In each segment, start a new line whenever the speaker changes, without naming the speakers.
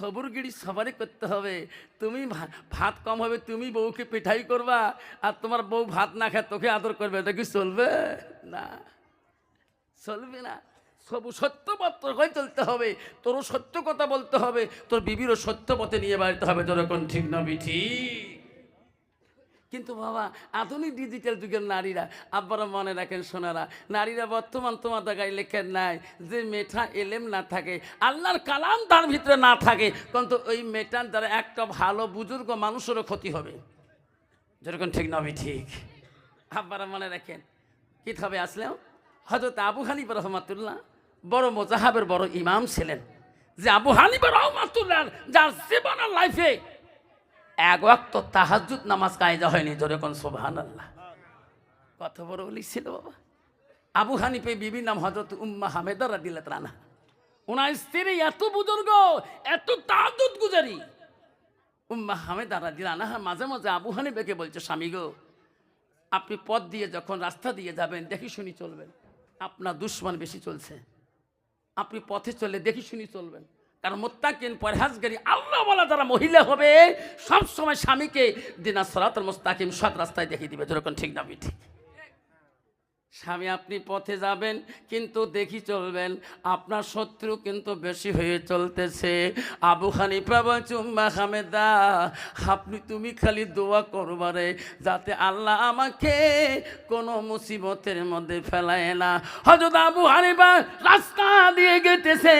সবুরগিরি সবারই করতে হবে। তুমি ভাত কম হবে, তুমি বউকে পিঠাই করবা, আর তোমার বউ ভাত না খায় তোকে আদর করবে। এটা কি চলবে? না চলবে না। সবু সত্য পত্র হয়ে চলতে হবে। তোরও সত্য কথা বলতে হবে। তোর বিবিরও সত্য পথে নিয়ে বাড়িতে হবে। তোর এখন ঠিক না ঠিক কিন্তু বাবা, আধুনিক ডিজিটাল যুগের নারীরা, আব্বারা মনে রাখেন সোনারা নারীরা বর্তমান তোমার জায়গায় লেখেন নাই যে মেঠা এলেম না থাকে, আল্লাহর কালাম তার ভিতরে না থাকে, কিন্তু ওই মেটার দ্বারা একটা ভালো বুজুর্গ মানুষেরও ক্ষতি হবে। যেরকম ঠিক নবি ঠিক। আব্বারা মনে রাখেন কিতাবে আসলেও হজরত আবু হানিফ রহমাতুল্লাহ বড় মোজাহাবের বড় ইমাম ছিলেন, যে আবু হানিফ রহমাতুল্লাহ, যার জীবনের লাইফে এক ওয়াক্ত তাহাজুদ নামাজ কায়দা হয়নি ধরে কোন সোভান আল্লাহ কত বড় অলি ছিল বাবা। আবু হানিফে বিবি নাম হজরত উম্মা হামেদা রাদিল্লাহ রানা ওনার স্ত্রী এত বুজুর্গ, এত তাহাজুদ গুজারি। উম্মা হামেদা রাদিল্লাহ আনহা মাঝে মাঝে আবু হানিফেকে বলছে, স্বামী গো, আপনি পথ দিয়ে যখন রাস্তা দিয়ে যাবেন, দেখি শুনি চলবেন। আপনার দুশ্মন বেশি চলছে। আপনি পথে চলে দেখি শুনি চলবেন। কারণ মোত্তাকিন, পরহাজগারি, আল্লাহ বলা যারা মহিলা হবে সবসময় স্বামীকে দিনা সরাতল মোস্তাকিম সৎ রাস্তায় দেখিয়ে দিবে। যেরকম ঠিক না ঠিক। স্বামী, আপনি পথে যাবেন, কিন্তু দেখি চলবেন। আপনার শত্রু কিন্তু বেশি হয়ে চলতেছে। আবু হানিফা উম্মা হামেদা, আপনি তুমি খালি দোয়া করবারে যাতে আল্লাহ আমাকে কোনো মুসিবতের মধ্যে ফেলায় না। হজরত আবু হানিফা রাস্তা দিয়ে গেতেছে।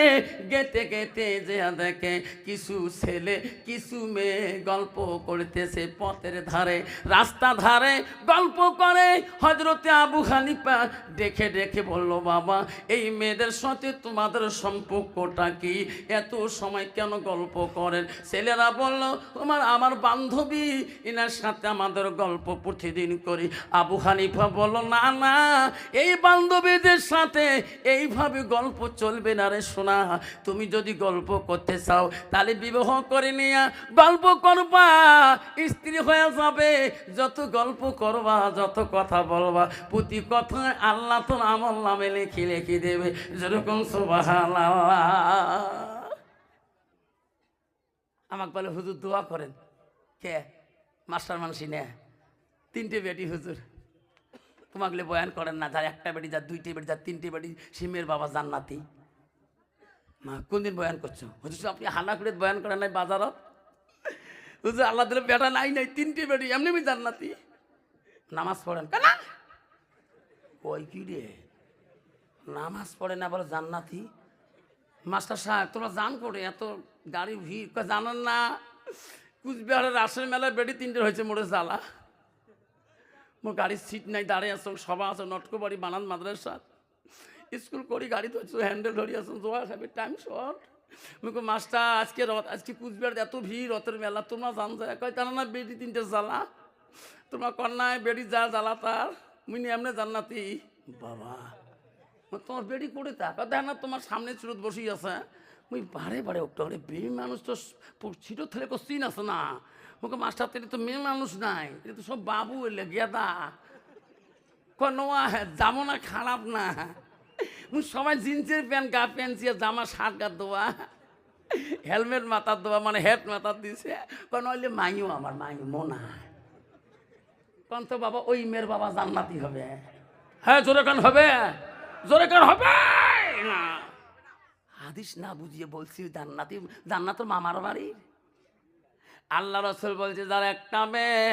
গেতে গেতে যে দেখে কিছু ছেলে, কিছু মেয়ে গল্প করতেছে পথের ধারে, রাস্তা ধারে গল্প করে। হজরতে আবু হানিফা দেখে দেখে বলল, বাবা, এই মেয়েদের সাথে তোমাদের সম্পর্কটা কি? এত সময় কেন গল্প করেন? ছেলেরা বলল, তোমার, আমার বান্ধবী এনার সাথে আমাদের গল্প প্রতিদিন করি। আবু হানিফা বলল, না না, এই বান্ধবীদের সাথে এইভাবে গল্প চলবে না রে শোনা তুমি যদি গল্প করতে চাও, তাহলে বিবাহ করে নিয়ে গল্প করবা, স্ত্রী হয়ে যাবে। যত গল্প করবা, যত কথা বলবা প্রতি কথায় আল্লাহ তো আমল নামে লিখে লিখে দেবে, যেরকম সোবাহ আমাকে বলে, হুজুর, দোয়া করেন। কে? মাস্টার মানুষই নে। তিনটে বেটি, হুজুর। তোমাকে বয়ান করেন না, যার একটা বেটি, যার দুইটি বেটি, যার তিনটে বেটি সিমের বাবা জান্নাতি। মা, কোনদিন বয়ান করছ? হুজুর আপনি হানা করে বয়ান করেন নাই বাজারত? হুজুর, আল্লাহ দিলে বেটা নাই নাই, তিনটে বেটি এমনি জান্নাতি। নামাজ পড়েন। কেন? কই কি রে? নামাজ পড়ে না বলে জান্নাতি? মাস্টার সাহেব তোমরা জান করে এত গাড়ি ভিড় কয়, জানেন না কুচবিহারের রাসের মেলায় বেডি তিনটে হয়েছে মোড়ে জ্বালা। মোর গাড়ির সিট নাই দাঁড়িয়ে আসো সবা আছো নটকো বাড়ি বানান মাদ্রাসা। স্কুল করি গাড়ি ধরছো হ্যান্ডেল ধরি আসো জোয়া খাবে টাইম শর্ট মুখে মাস্টার আজকে রথ আজকে কুচবিহার এত ভিড় রথের মেলা তোমরা জান যায়? কয় জানো না বেডি তিনটে জ্বালা। তোমার কন্যায় বেডি যা জ্বালা তার। মুই এমনি জান্নাতি। বাবা তোমার বেডি করে তাকা দেখ না, তোমার সামনে চুরত বসেই আছে। মুই বারে বারে উঠতে পারে। মেয়ে মানুষ তো ছিটো থেলে চিন আছে না। মুখে মাস্টার তেলে তো মেয়ে মানুষ নাই। এটা তো সব বাবু এলে, গেদা। কোনো যাব না খারাপ না। মুই সবাই জিন্সের প্যান্ট, গা প্যান্ট জামা, শার্ট, গা দেওয়া হেলমেট মাথার দেওয়া মানে হেড মাথার দিছে। কোন হইলে মাইও আমার, মাইও মোনা কোন তো বাবা ওই মেয়ের বাবা জান্নাতি হবে। হ্যাঁ জোরে কান হবে। জোরে কান হবে। না। হাদিস না বুঝিয়ে বলছি জান্নাতি জান্নাত মামার বাড়ি। আল্লাহ রসুল বলছে যার একটা মেয়ে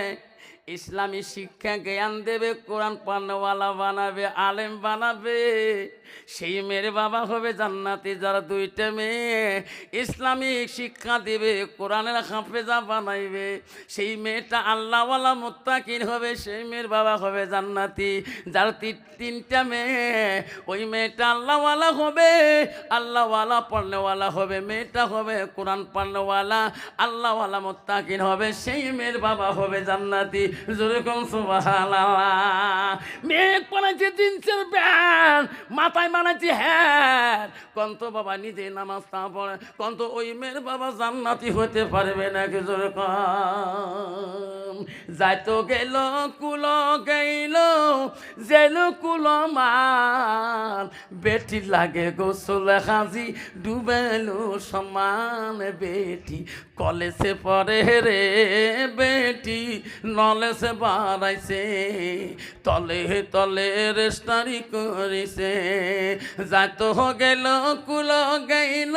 ইসলামী শিক্ষা জ্ঞান দেবে, কোরআন পানওয়ালা বানাবে, আলেম বানাবে। সেই মেয়ের বাবা হবে জান্নাতি, যারা দুইটা মেয়ে। ইসলামিক শিক্ষা দেবে, কোরআনের হাফেজা বানাইবে। সেই মেয়েটা আল্লাহওয়ালা মোত্তাকিন হবে, সেই মেয়ের বাবা হবে জান্নাতি, যার তিনটা মেয়ে। ওই মেয়েটা আল্লাহওয়ালা হবে, আল্লাহওয়ালা পড়নেওয়ালা হবে, মেয়েটা হবে কোরআন পড়নেওয়ালা আল্লাহওয়ালা মোত্তাকিন হবে, সেই মেয়ের বাবা হবে জান্নাতি। যেরকম সুবহানাল্লাহ। মেয়ে বানাইছে জিন্সের প্যান্ট, মাথায় বানাইছে হ্যাঁ কন্ত বাবা নিজে নামাজ তা পড়ে, কন্ত ওই মেয়ের বাবা জান্নাতি হতে পারবে নাকি যেরকম যাইতো গেল, কুল গেল জেল কুল মান বেটি লাগে গোসল হাজি ডুবেলো সমান বেটি। কলেজে পড়ে রে বেটি, নলেজে বাড়াইছে, তলে তলে রেস্টারি করিছে। যাইতো গেল কুল গেল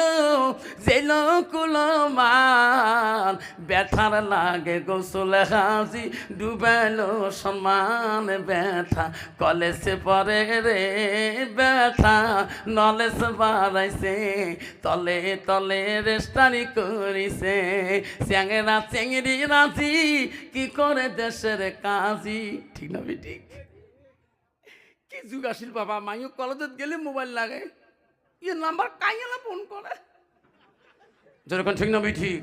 জেল কুল মান, ব্যথার লাগে গোসল হাজি ডুবেলো সমান ব্যথা। কলেজে পরে রে ব্যথা, নলেজ বাড়াইছে, তলে তলে রেস্টারি করিছে। চ্যাংরা চেংড়ি রাজি কি করে দেশের কাজী ঠিক না ঠিক? কি যুগ আসিল বাবা, মাইও কলেজত গেলে মোবাইল লাগে। ইয়ে নাম্বার কাইলা ফোন করে? যেরকম ঠিক না ঠিক।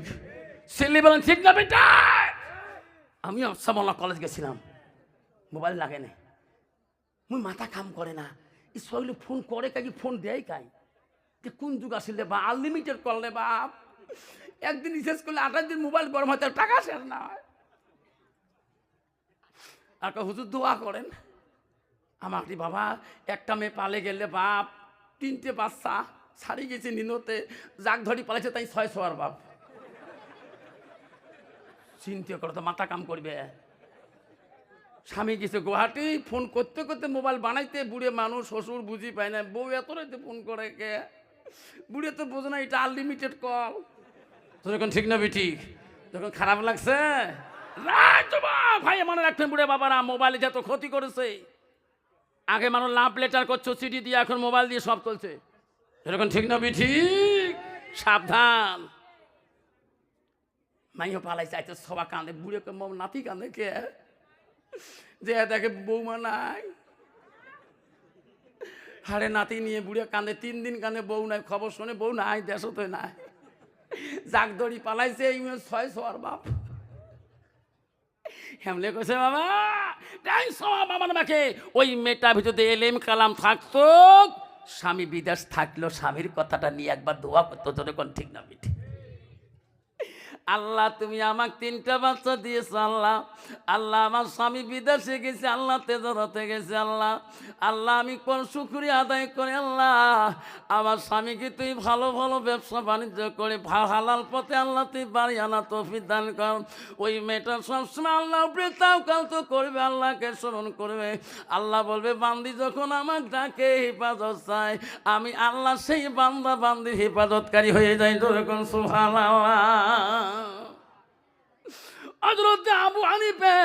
ছেলে বলেন, ঠিক না বেটা আমি সামলা কলেজ গেছিলাম, মোবাইল লাগে না। মুই মাথা কাম করে না। এই সবগুলো ফোন করে কাকি, ফোন দেয় কাই? যে কোন যুগ আসলে বা আনলিমিটেড করলে বাপ। একদিন রিচার্জ করলে আঠাশ দিন মোবাইল গরম হয় টাকা শেষ না। হয় আর হুজুর দোয়া করেন। আমাকে বাবা, একটা মেয়ে পালে গেলে বাপ, তিনটে বাচ্চা ছাড়ি গেছে নিনতে যাক ধরি পালাইছে তাই ছয় শোয়ার বাপ। চিন্তা করো তো, মাথা কাম করবে। স্বামী গেছে গুয়াহাটি, ফোন করতে করতে মোবাইল বানাইতে, বুড়ে মানুষ শ্বশুর বুঝি পায় না, বউ এত রাইতে ফোন করে কে? বুড়ে তো বোঝে না, এটা আনলিমিটেড কল যখন ঠিক না ঠিক যখন খারাপ লাগছে? ভাই মনে রাখতেন বুড়ে বাবারা মোবাইলে যত ক্ষতি করেছে, আগে মানুষ লাভ লেটার করছ চিঠি দিয়ে এখন মোবাইল দিয়ে সব চলছে। এরকম ঠিক না ঠিক সাবধান। মাইও পালাই চাইতে সবা কান্দে বুড়ে নাতি কান্দে কে? যে দেখে বৌমা নাই। হারে নাতি নিয়ে বুড়ে কান্দে, তিন দিন কাঁদে বউ নাই, খবর শুনে বউ নাই দেশও তো নাই। জাক দড়ি পালাইছে, এই ছয় শোয়ার বাপ। হেমলে কইছে, বাবা, তাই সব বাবা আমাকে ওই মেয়েটা ভিতরে এলেম কালাম থাকতো। স্বামী বিদেশ থাকল স্বামীর কথাটা নিয়ে একবার দোয়া করতো তোর ঠিক না বিঠি আল্লাহ, তুমি আমাকে তিনটা বাচ্চা দিয়েছ, আল্লাহ। আল্লাহ, আমার স্বামী বিদেশে গেছে, আল্লাহ, তেজরতে গেছে, আল্লাহ। আল্লাহ, আমি কোন শুক্রিয়া আদায় করে, আল্লাহ। আমার স্বামীকে তুই ভালো ভালো ব্যবসা বাণিজ্য করে হালাল পথে আল্লাহ, তুই বাড়ি আনা তফি দান কর। ওই মেয়েটা সবসময় আল্লাহ উপরে তাও কাল তো করবে, আল্লাহকে স্মরণ করবে। আল্লাহ বলবে, বান্দি যখন আমার ডাকে, হেফাজত চায় আমি আল্লাহ সেই বান্দা, বান্দির হেফাজতকারী হয়ে যাই যখন সুহান হজরত আবু হানিফে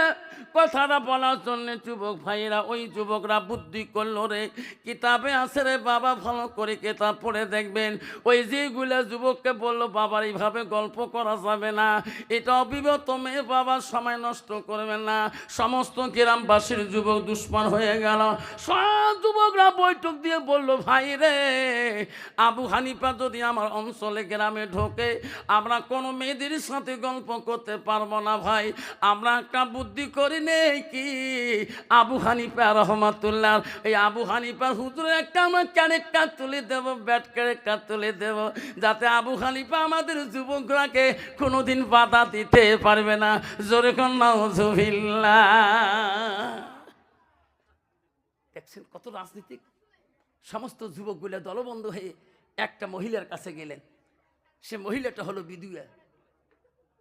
কথাটা বলার জন্য যুবক ভাইয়েরা, ওই যুবকরা বুদ্ধি করল রে। কিতাবে আছে রে বাবা, ভালো করে কিতাব পড়ে দেখবেন। ওই যেগুলো যুবককে বলল বাবার এইভাবে গল্প করা যাবে না। এটা অবিবত মেয়ে বাবার সময় নষ্ট করবে না। সমস্ত গ্রামবাসীর যুবক দুশ্মন হয়ে গেল। সব যুবকরা বৈঠক দিয়ে বলল, ভাই রে, আবু হানিফা যদি আমার অঞ্চলে গ্রামে ঢোকে, আমরা কোনো মেয়েদের সাথে গল্প করতে পারব না ভাই। আমরা একটা বুদ্ধি করি নেই কি আবু হানিফা রহমাতুল্লাহ, এই আবু হানিফা হুজুর একটা আমরা ক্যারেক্টার তুলে দেবো, ব্যাট ক্যারেক্টার তুলে দেব, যাতে আবু হানিফা আমাদের যুবকরাকে কোনোদিন বাধা দিতে পারবে না। জোরে কন্যা দেখছেন কত রাজনীতিক? সমস্ত যুবকগুলো দলবন্ধ হয়ে একটা মহিলার কাছে গেলেন। সে মহিলাটা হলো বিধুয়া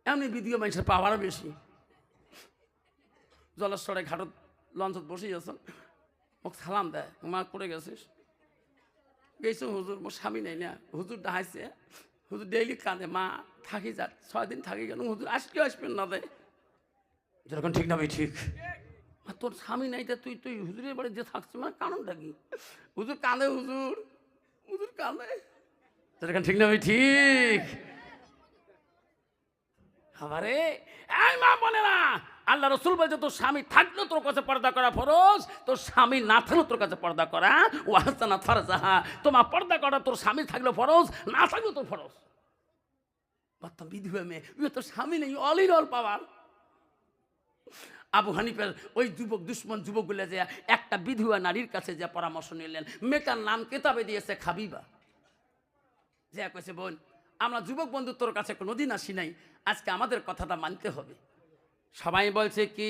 এমনি বিধুয়া মানুষের পাওয়ার বেশি। জলেশ্বরে ঘাটত লঞ্চত বসে আছেন মোক সালাম দেয় মা করে গেছিস। গেছো হুজুর মোর স্বামী নাই না। হুজুর ডাহাইছে হুজুর ডেইলি কাঁদে মা থাকি যা ছয় দিন থাকি গেল। হুজুর আজকে আসবেন না দেয় যেরকম ঠিক না ভাই ঠিক। আর তোর স্বামী নাই তা তুই তুই হুজুরের বাড়ি যে থাকছিস মানে কারণটা কি হুজুর কাঁদে হুজুর হুজুর কাঁদে যেরকম ঠিক না ভাই ঠিক। আমারে এই মা বলে না আল্লাহ রসুল বলছে তোর স্বামী থাকলেও তোর কাছে পর্দা করা ফরজ, তোর স্বামী না থাকলেও তোর কাছে পর্দা করা। ও হাসানা ফারজাহা, তোমার পর্দা করা তোর স্বামী থাকলেও ফরজ, না থাকলেও তোর ফরজ। বাত্তা বিধবা মেয়ে ও তোর স্বামী নেই, অলির অল পাওয়ার। আবু হানিফের ওই যুবক, দুশ্মন যুবকগুলো যে একটা বিধবা নারীর কাছে যে পরামর্শ নিলেন, মেয়েটার নাম কেতাবে দিয়েছে খাবিবা। যে কইছে, বোন, আমরা যুবক বন্ধু তোর কাছে কোনোদিন আসি নাই, আজকে আমাদের কথাটা মানতে হবে। সবাই বলছে কি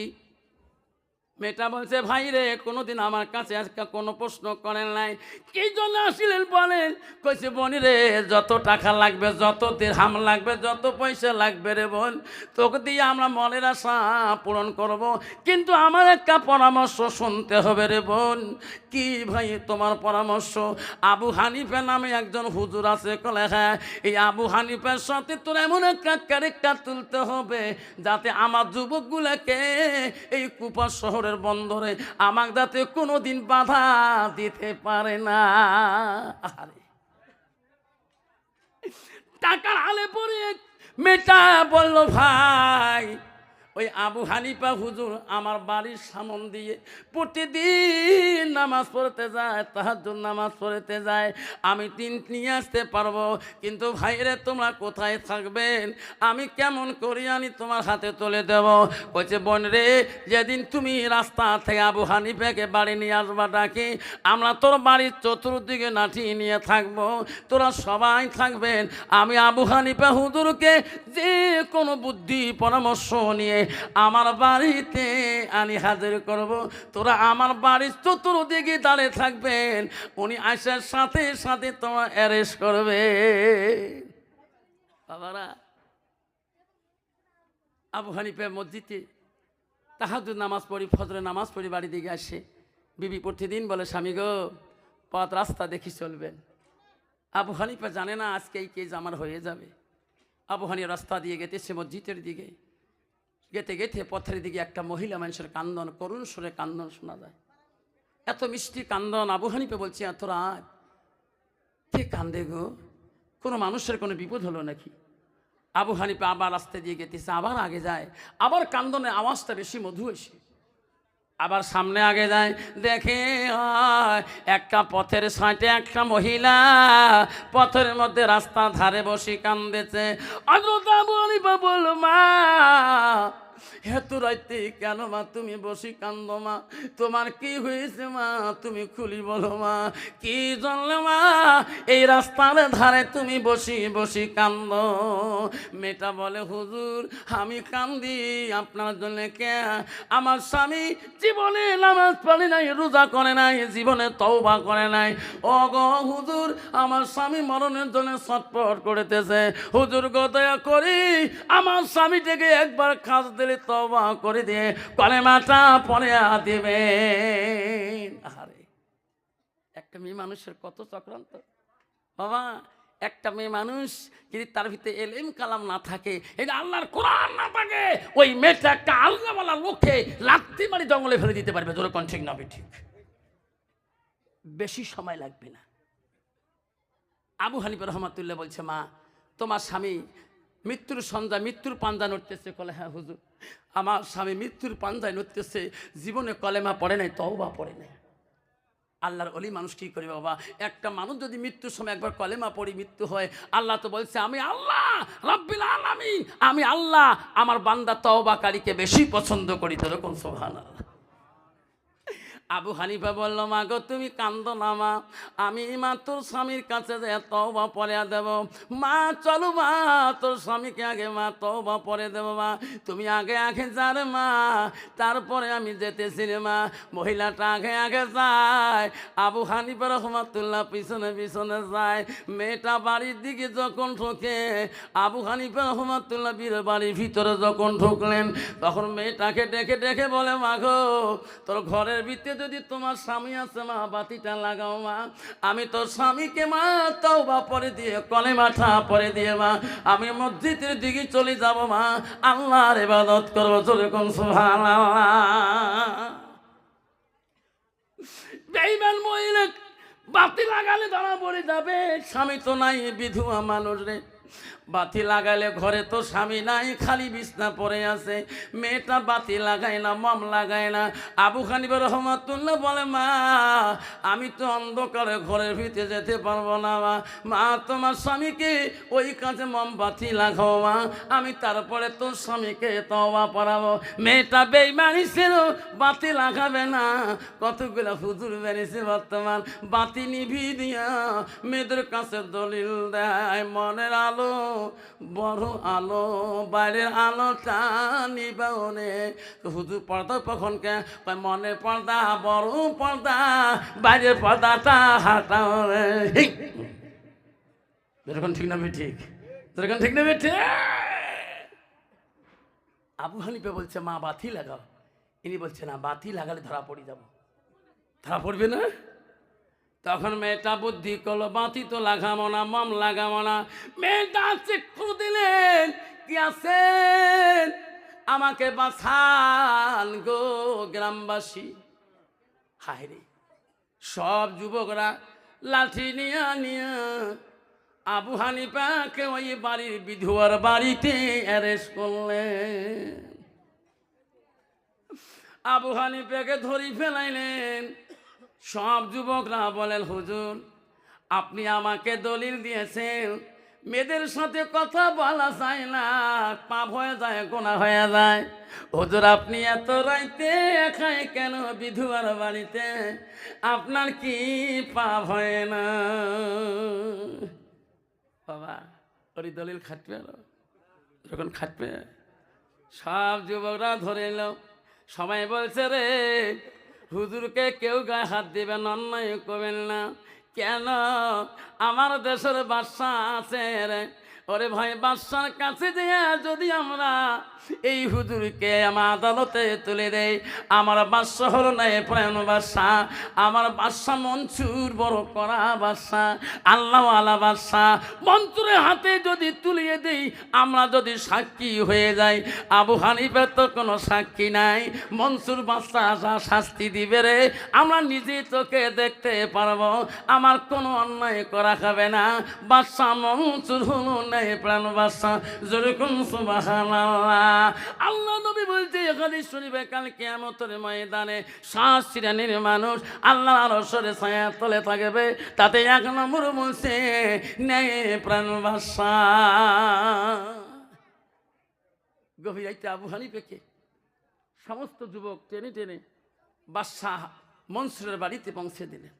মেয়েটা বলছে, ভাই রে, কোনোদিন আমার কাছে আজকে কোনো প্রশ্ন করেন নাই। কি জন্য আসিলেন বলেন? কইছে, বনি রে, যত টাকা লাগবে, যত হাম লাগবে, যত পয়সা লাগবে রে বোন, তোকে দিয়ে আমরা মনের আশা পূরণ করব। কিন্তু আমার একটা পরামর্শ শুনতে হবে রে বোন। কি ভাই তোমার পরামর্শ? আবু হানিফা নামে একজন হুজুর আছে, কলে হ্যাঁ এই আবু হানিফার সাথে তোর এমন একটা ক্যারেক্টার তুলতে হবে যাতে আমার যুবকগুলোকে এই কুপা শহরের বন্দরে আমাক যাতে কোনো দিন বাধা দিতে পারে না। আরে। টাকার আলে পরে মেটা বলল, ভাই ওই আবু হানিফা হুজুর আমার বাড়ির সামন দিয়ে প্রতিদিন নামাজ পড়তে যায় তাহাজুর নামাজ পড়তে যায়। আমি তিন নিয়ে আসতে পারব, কিন্তু ভাইরে তোমরা কোথায় থাকবেন? আমি কেমন করি আনি তোমার হাতে তুলে দেব। কইছে বোন রে, যেদিন তুমি রাস্তা থেকে আবু হানিফাকে বাড়ি নিয়ে আসবা ডাকি, আমরা তোর বাড়ির চতুর্দিকে নাঠি নিয়ে থাকব, তোরা সবাই থাকবেন। আমি আবু হানিফা হুজুরকে যে কোনো বুদ্ধি, পরামর্শ নিয়ে আমার বাড়িতে আনি হাজির করব। তোরা আমার বাড়ির চতুর্দিকে দাঁড়িয়ে থাকবেন। উনি আসার সাথে সাথে তোমার অ্যারেস্ট করবে। বাবারা, আবু হানিফা মসজিদে তাহাজুদ নামাজ পড়ি, ফজরে নামাজ পড়ি, বাড়ি দিকে আসে। বিবি প্রতিদিন বলে, স্বামী গো, পথ রাস্তা দেখি চলবেন। আবু হানিফা জানে না আজকে এই কেজ আমার হয়ে যাবে। আবু হানি রাস্তা দিয়ে গেতেছে মসজিদের দিকে। গেতে গেতে পথের দিকে একটা মহিলা মানুষের কান্দন, করুণ সুরে কান্দন শোনা যায়। এত মিষ্টি কান্দন, আবু বলছি, এত রাত, কে কান্দে গো? কোনো মানুষের কোনো বিপদ হলো নাকি? আবু হানিপে আবার রাস্তা দিয়ে গেতেছে, আবার আগে যায়। আবার কান্দনের আওয়াজটা বেশি মধু এসে। আবার সামনে আগে যায়, দেখে একটা পথের সাঁটে একটা মহিলা, পথের মধ্যে রাস্তা ধারে বসে কান্দেছে অযোধ্যা বলি বাবুল মা। এত রাইতে কেন মা তুমি বসি কান্দ মা? তোমার কি হয়েছে মা? তুমি খুলি বলো মা। কি জানলে মা? এই রাস্তার ধারে তুমি বসি বসি কান্দ। মেয়েটা বলে, হুজুর, আমি কান্দি। আপনার জন্য কে? আমার স্বামী জীবনে নামাজ পড়ে নাই, রোজা করে নাই, জীবনে তওবা করে নাই। ও গো হুজুর, আমার স্বামী মরণের জন্য ছটপট করিতেছে। হুজুর গো, দয়া করি, আমার স্বামীটাকে একবার খাস দিলে তওবা করে দিয়ে কলেমাটা পরে দিবে। আরে একটা মেয়ে মানুষের কত চক্রান্ত। বাবা, একটা মেয়ে মানুষ যদি তার ভিতরে এলেম কালাম না থাকে, এটা আল্লাহর কোরআন না থাকে, ওই মেয়েটা একটা আল্লাহওয়ালা লোককে লাত্তি মারি জঙ্গলে ফেলে দিতে পারবে। তোর কোন ঠিক না ঠিক? বেশি সময় লাগবে না। আবু হানিফ রহমাতুল্লাহ বলছে, মা, তোমার স্বামী মৃত্যুর সন্ধ্যা, মৃত্যুর পাঞ্জা নড়তেছে, কলে হ্যাঁ হুজুর। আমার স্বামী মৃত্যুর পাঞ্জায় নড়তেছে, জীবনে কলেমা পড়ে নাই, তওবা পড়ে নাই। আল্লাহর অলি মানুষ কি করে বাবা? একটা মানুষ যদি মৃত্যুর সময় একবার কলেমা পড়ি, মৃত্যু হয়, আল্লাহ তো বলছে, আমি আল্লাহ, রব্বিল আলামিন, আমি আল্লাহ, আমার বান্দা তওবাকারীকে বেশি পছন্দ করি। তো এরকম সোহান আল্লাহ আবু হানিফা বলল, মা গো, তুমি কান্দ না, মা। আমি মা তোর স্বামীর কাছে যে তওবা পরে দেব। মা, চলো মা, তোর স্বামীকে আগে মা তওবা পরে দেব, মা। তুমি আগে আগে যার, মা। তারপরে আমি যেতেছি রে, মা। মহিলাটা আগে আগে যায়। আবু হানিফা রহমাতুল্লাহ পিছনে পিছনে যায়। মেয়েটা বাড়ির দিকে যখন ঢোকে, আবু হানিফা রহমাতুল্লাহ বীর বাড়ির ভিতরে যখন ঢুকলেন, তখন মেয়েটাকে ডেকে ডেকে বলে, মা গো, তোর ঘরের ভিতরে যদি তোমার স্বামী আছে মা, বাতিটা লাগাও মা। আমি তোর স্বামীকে মা তাও বা পরে দিয়ে কলে মাথা পরে দিয়ে মা। আমি মসজিদের দিকে চলে যাব মা, আল্লাহর ইবাদত করব যেরকম সুবহানাল্লাহ। বেইমান মহিলা, বাতি লাগালে ধরা পড়ে যাবে। স্বামী তো নাই বিধুয়া মানুষ রে। বাতি লাগাইলে ঘরে তো স্বামী নাই, খালি বিছনা পড়ে আছে। মেয়েটা বাতি লাগায় না, মম লাগায় না। আবু খানিব রহমাতুল্লাহ বলে, মা, আমি তো অন্ধকারে ঘরের ভিতরে যেতে পারব না, মা। মা, তোমার স্বামীকে ওই কাছে মম বাতি লাগাও, মা। আমি তারপরে তোর স্বামীকে তওবা পড়াবো মেয়েটা বেইমানি ছিল, বাতি লাগাবে না। কতগুলো হুজুর বেরিয়েছে বর্তমান। বাতি নিভি দিয়া মেয়েদের কাছে দলিল দেয়, মনের আলো আলো, বড় আলো বাইরের আলোটা নিবাওনে হুজুর পর্দা কখন কে? মনে পর্দা, বড় পর্দা বাইরের পর্দাটা হাটাও রে। হিক। এরকম ঠিক না ঠিক। এরকম ঠিক না ঠিক। আবু হানিফে বলছে, মা, বাতি লাগাও। ইনি বলছে, না, বাতি লাগালে ধরা পড়ে যাব। ধরা পড়বে না? তখন মেয়েটা বুদ্ধি করল, বাতি তো লাগাবো না, মম লাগাবো না। মেয়েটা চিক্ষু দিলেন, কি আছেন আমাকে বাঁচান গো গ্রামবাসী। হায় রে, সব যুবকরা লাঠি নিয়ে, নিয়া আবু হানিফাকে ওই বাড়ির বিধুয়ার বাড়িতে অ্যারেস্ট করলেন। আবু হানিফাকে ধরি ফেলাইলেন। সব যুবকরা বলেন, হুজুর, আপনি আমাকে দলিল দিয়েছেন। মেয়েদের সাথে কথা বলা যায় না। পাপ হয়ে যায় গোনা হয়ে যায়। হুজুর, আপনি এত রাইতে একাই কেন বিধুয়ার বাড়িতে? আপনার কি পাপ হয় না? বাবা ওর দলিল খাটবে যখন খাটবে, সব যুবকরা ধরে এলো। সবাই বলছে, রে হুজুরকে কেউ গায়ে হাত দিবেন অন্যায় করবেন না। কেন? আমার দেশের বাদশা আছে রে। ওরে ভাই, বাদশার কাছে দিয়ে যদি আমরা এই হুজুরকে আমার আদালতে তুলে দেই। আমার বাদশা হলো না এ প্রাণ বাদশা আমার বাদশা মনসুর বড় করা বাদশা আল্লাহ আলা বাদশা মন্ত্রের হাতে যদি তুলিয়ে দেই, আমরা যদি সাক্ষী হয়ে যাই, আবু হানিফের তো কোনো সাক্ষী নাই। মনসুর বাদশা যা শাস্তি দিবে রে, আমরা নিজে চোখে দেখতে পারব। আমার কোনো অন্যায় করা খাবে না। বাদশা মনসুর হলো না এ প্রাণ বাদশা যেরকম সুবহানাল্লাহ। আল্লাহ নবী বলছে, এখানে শরীফে কাল কেয়ামতের ময়দানে শ্বাস শ্রেণির মানুষ আল্লাহ রসরে ছায়া তলে থাকবে। তাতে এক নম্বর বলছে, নেই প্রাণ বাসা। গভীর রাইতে আবু হানিফেকে সমস্ত যুবক টেনে টেনে বাদশাহ মনসুরের বাড়িতে পৌঁছে দিলেন।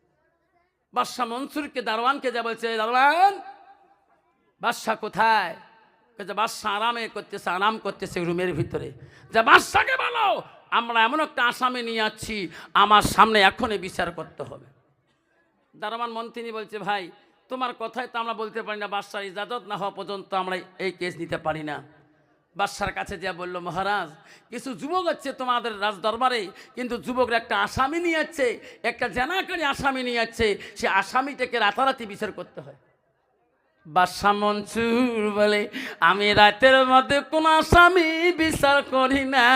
বাদশাহ মনসুরকে দারোয়ানকে যা বলছে, দারোয়ান বাদশাহ কোথায়? যে বাদশাহ আরামে করতেছে আরাম করতেছে রুমের ভিতরে। যে বাদশাকে বলো? আমরা এমন একটা আসামি নিয়ে যাচ্ছি আমার সামনে এখনই বিচার করতে হবে। দারোয়ান মন্ত্রী বলছে, ভাই, তোমার কথাই তো আমরা বলতে পারি না, বাদশার ইজাজত না হওয়া পর্যন্ত আমরা এই কেস নিতে পারি না। বাদশার কাছে যা বলল, মহারাজ, কিছু যুবক হচ্ছে তোমাদের রাজ দরবারে কিন্তু যুবকরা একটা আসামি নিয়ে যাচ্ছে একটা জানাকারী আসামি নিয়ে যাচ্ছে সে আসামিটাকে রাতারাতি বিচার করতে হয়। বাদশা মনসুর বলে, আমি রাতের মধ্যে কোন আসামি বিচার করি না।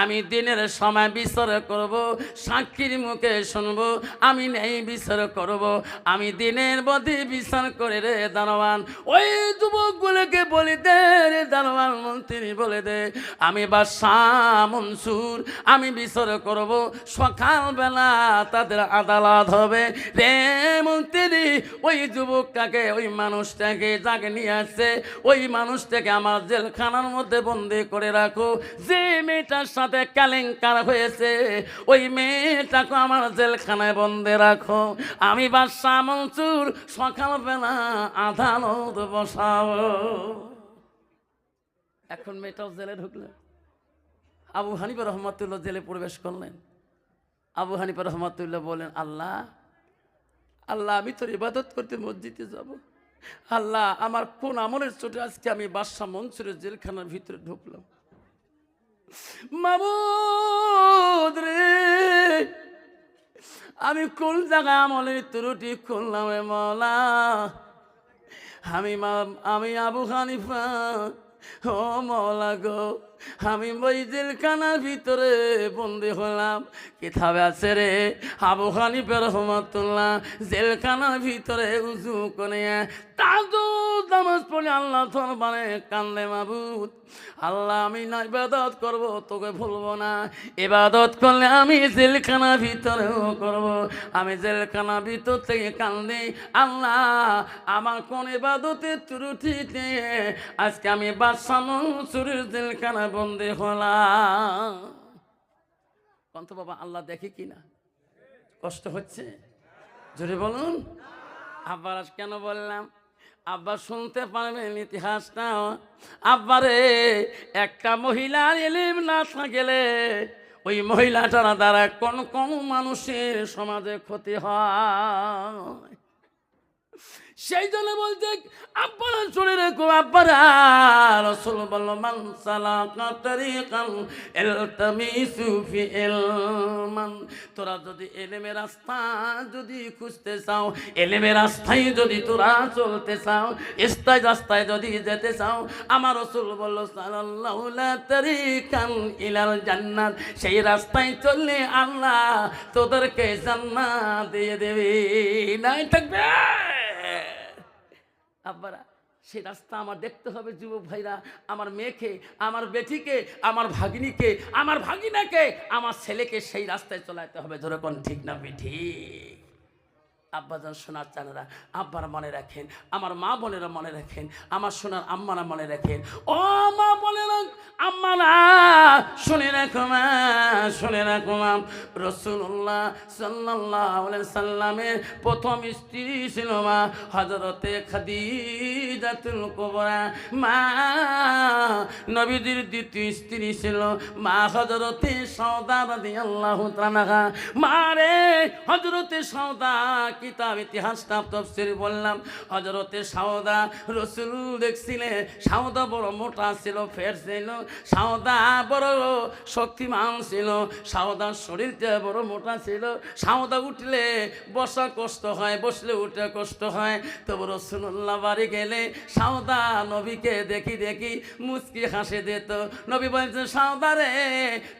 আমি দিনের সময় বিচার করব, সাক্ষীর মুখে শুনব, আমি নেই বিচার করব। আমি দিনের মধ্যে বিচার করে রে দারোয়ান ওই যুবকগুলোকে বলি দে রে দারোয়ান মন্ত্রী, বলে দে, আমি বাদশা মনসুর, আমি বিচার করব। সকালবেলা তাদের আদালত হবে রে মন্ত্রী। ওই যুবকটাকে ওই মানুষটাকে যাকে নিয়ে আসছে। ওই মানুষটাকে আমার জেলখানার মধ্যে বন্দি করে রাখো। যে মেয়েটার সাথে কেলেঙ্কার হয়েছে, ওই মেয়েটাকে আমার জেলখানায় বন্দি রাখো। আমি বাদশাহ মনসুর, সকালবেলা আদালত বসাও। এখন মেয়েটাও জেলে ঢুকলো। আবু হানিফা রহমতুল্লাহ জেলে প্রবেশ করলেন। আবু হানিফা রহমতুল্লাহ বলেন আল্লাহ আল্লাহ, আমি তোর ইবাদত করতে মসজিদে যাব। আল্লাহ, আমার কোন আমলের চোটে আজকে আমি বাদশাহ মনসুরের জেলখানার ভিতরে ঢুকলাম। মাবুদ রে, আমি কোন জায়গায় আমলের ত্রুটি করলাম রে মৌলা আমি আমি আবু হানিফা, ও মলা গো। আমি ওই জেলখানার ভিতরে বন্দি হলাম। কিতাবে আছে রে? আবু হানিফের রহমতুল্লাহ জেলখানার ভিতরে উজু করে তাজু দামাজ পড়ে আল্লাহ মানে কান্দে মাবুদ। আল্লাহ, আমি না ইবাদত করব, তোকে ভুলবো না। ইবাদত করলে আমি জেলখানার ভিতরেও করব। আমি জেলখানার ভিতর থেকে কান্দি, আল্লাহ, আমার কোন ইবাদতের ত্রুটিতে আজকে আমি বাদশাহ মনসুরের জেলখানা বন্দি হলাম। কন্ত বাবা, আল্লাহ দেখে কি না? কষ্ট হচ্ছে? জোরে বলুন। আব্বার কেন বললাম? আব্বা শুনতে পারবেন ইতিহাসটা। আব্বারে, একটা মহিলার এলিম না গেলে ওই মহিলাটার দ্বারা কোন কোন মানুষের সমাজে ক্ষতি হয়। সেই জন্য বলছে, আব্বারা শুনে রেখো, আব্বারা, রসুল বলল, মান সালাকা তারিকান তোরা যদি এলেমের রাস্তা যদি খুঁজতে চাও এলেমের রাস্তায় যদি তোরা চলতে চাও ইস্তায় রাস্তায় যদি যেতে চাও, আমার রসুল বলল সাল্লাল্লাহু লা তারিকান ইলাল জান্নাত। সেই রাস্তায় চললে আল্লাহ তোদেরকে জান্নাত দিয়ে দেবে। নাই থাকবে? আব্বারা সেই রাস্তা আমার দেখতে হবে যুবক ভাইরা, আমার মেয়েকে, আমার বেটিকে, আমার ভাগিনীকে, আমার ভাগিনাকে, আমার ছেলেকে সেই রাস্তায় চলাইতে হবে। ধরে কোন ঠিক না ঠিক আব্বাজান সোনার চানেরা আব্বার মনে রাখেন, আমার মা বোনেরা মনে রাখেন, আমার সোনার আম্মারা মনে রাখেন। ও মা বোনেরা, আম্মারা, শুনে রাখো মা, শুনে রাখো মা। রসুল্লাহ সাল্লাহ সাল্লামের প্রথম স্ত্রী ছিল মা হজরতে খাদিজাতুল কোবরা। মা, নবীজির দ্বিতীয় স্ত্রী ছিল মা হজরতে সৌদা রাদি আল্লাহ মা রে হজরতে সৌদা কিতাব ইতিহাসটা তফসির বললাম। হজরতে সাউদা রসুল দেখছিলে সাউদা বড় মোটা ছিল, ফের ছিল। সাউদা বড় শক্তিমান ছিল। সাউদার শরীরটা বড় মোটা ছিল। সাউদা উঠলে বসা কষ্ট হয়, বসলে উঠে কষ্ট হয়। তবু রসুল্লাহ বাড়ি গেলে সাউদা নবীকে দেখি দেখি মুচকি হাসে দিত। নবী বলছে সাউদা রে,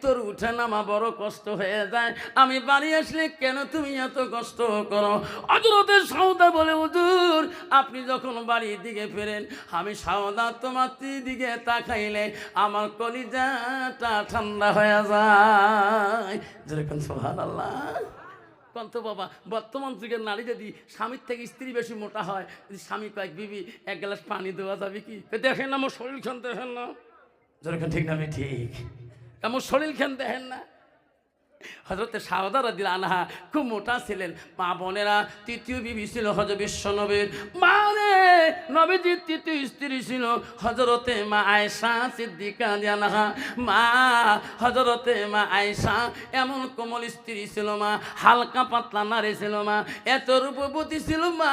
তোর উঠে নামা বড় কষ্ট হয়ে যায়। আমি বাড়ি আসলে কেন তুমি এত কষ্ট করো? অজরতের সাউদা বলে, হুজুর, আপনি যখন বাড়ির দিকে ফেরেন, আমি সাউদা তোমার দিকে তাকাইলে আমার কলিজাটা ঠান্ডা হয়ে যায়। যেরকম সোহান আল্লাহ কন্ত বাবা, বর্তমান যুগের নারী যদি স্বামীর থেকে স্ত্রী বেশি মোটা হয়, যদি স্বামী কয়েক বিবি, এক গ্লাস পানি দেওয়া যাবে কি? দেখেন না, আমার শরীর খান দেখেন না। যেরকম ঠিক না, আমি ঠিক। আমার শরীর খান দেখেন না। হজরতে সাহদার দিল আনাহা খুব মোটা ছিলেন। মা বোনেরা তৃতীয় বিবি ছিল হজ বিশ্বনবীর। মা নবীজির তৃতীয় স্ত্রী ছিল হজরতে মা আয়সা সিদ্দিকা জানাহা মা হজরতে মা আয়সা এমন কোমল স্ত্রী ছিল মা, হালকা পাতলা নারী ছিল মা, এত রূপবতী ছিল মা।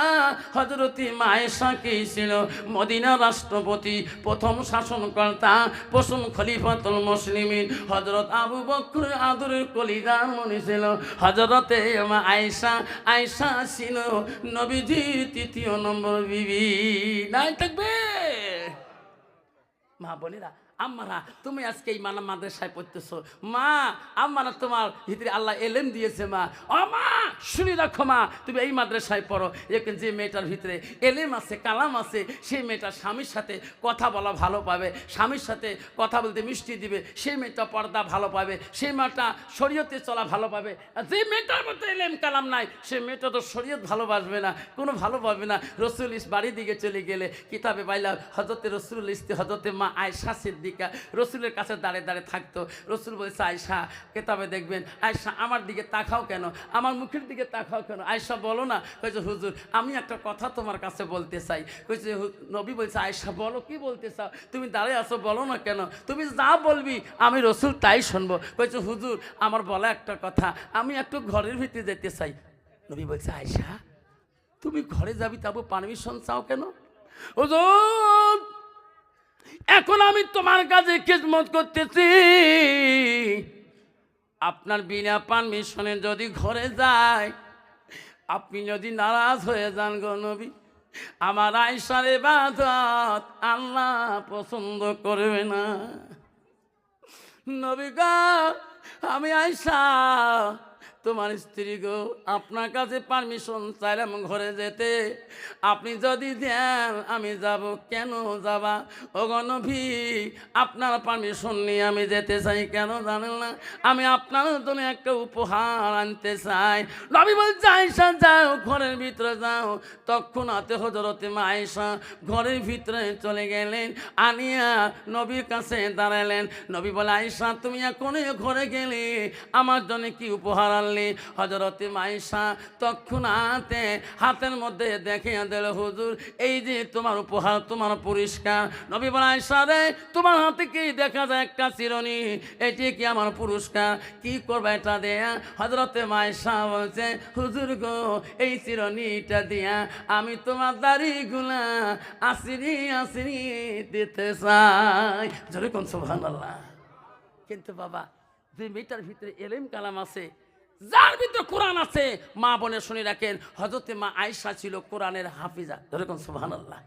হজরতে মা আয়সা কে ছিল? মদিনা রাষ্ট্রপতি, প্রথম শাসনকর্তা, প্রথম খলিফাতুল মুসলিমিন। হজরত আবু বকর আদরের কলিদার মনে ছিল। হজরতে মা আয়সা আয়সা ছিল নবীজি তৃতীয় নম্বর বিবি। নাই থাকবে? মা বোনেরা আম্মারা, তুমি আজকে এই মানা মাদ্রাসায় পড়তেছো। মা, আম্মারা তোমার ভিতরে আল্লাহ এলেম দিয়েছে মা। ও মা, শুনি রাখো মা, তুমি এই মাদ্রাসায় পড়ো। এখন যে মেয়েটার ভিতরে এলেম আছে, কালাম আছে, সেই মেয়েটা স্বামীর সাথে কথা বলা ভালো পাবে, স্বামীর সাথে কথা বলতে মিষ্টি দিবে, সেই মেয়েটা পর্দা ভালো পাবে, সেই মেয়েটা শরীয়তে চলা ভালো পাবে। যে মেয়েটার মধ্যে এলেম, কালাম নাই, সে মেয়েটা তো শরীয়ত ভালোবাসবে না, কোনো ভালো পাবে না। রসুল বাড়ির দিকে চলে গেলে কিতাবে পাইলাম হজরতে রসুল ইস্তি হজরতে মা আয়সা সিদ্দিকা রসুলের কাছে দাঁড়িয়ে দাঁড়িয়ে থাকতো। রসুল বলছে আয়সা কেতাবে দেখবেন। আয়সা আমার দিকে তাকাও কেন? আমার মুখের দিকে তাকাও কেন? আয়সা বলো না। কয়েছে হুজুর, আমি একটা কথা তোমার কাছে বলতে চাই। কয়েছে নবী বলছে আয়সা বলো, কি বলতে চাও? তুমি দাঁড়িয়ে আসো বলো না কেন? তুমি যা বলবি, আমি রসুল তাই শুনব। কয়েছে হুজুর, আমার বলা একটা কথা, আমি একটু ঘরের ভিতরে যেতে চাই। নবী বলছে আয়সা তুমি ঘরে যাবি তাবো পারমিশন চাও কেন? হুজুর এখন আমি তোমার কাছে খেদমত করতেছি। আপনার বিনা পারমিশনে যদি ঘরে যায়, আপনি যদি নারাজ হয়ে যান গো নবী, আমার আয়সার বাদত আল্লাহ পছন্দ করবে না। নবী গো, আমি আয়সা তোমার স্ত্রী গো, আপনার কাছে পারমিশন চাইলাম ঘরে যেতে। আপনি যদি দেন, আমি যাব। কেন যাবা? অগণভি আপনার পারমিশন নিয়ে আমি যেতে চাই। কেন জানেন না? আমি আপনার জন্য একটা উপহার আনতে চাই। নবী বলছে আয়সা যাও, ঘরের ভিতরে যাও। তখন হাতে হজরতে মা আয়সা ঘরের ভিতরে চলে গেলেন, আনিয়া নবীর কাছে দাঁড়ালেন। নবী বলে আয়সা তুমি এখন ঘরে গেলে, আমার জন্য কি উপহার বাড়ানলি হজরতে মাইশা তৎক্ষণাতে হাতের মধ্যে দেখে দিল, হুজুর, এই যে তোমার উপহার তোমার পুরস্কার। নবী বানাইশা রে, তোমার হাতে কি দেখা যায় একটা চিরনি? এটি কি আমার পুরস্কার? কি করবে এটা দেয়া? হজরতে মাইশা বলছে, হুজুর গো, এই চিরনিটা দিয়া আমি তোমার দাড়ি গুলা আসিনি আসিনি দিতে চাই। জোরে কোন সুবহানাল্লাহ। কিন্তু বাবা, দুই মেয়েটার ভিতরে এলেম কালাম আছে। যার ভিতরে কোরআন আছে, মা বোনের শুনে রাখেন হজরতে মা আয়সা ছিল কোরআনের হাফিজা। যেরকম সুবহানাল্লাহ।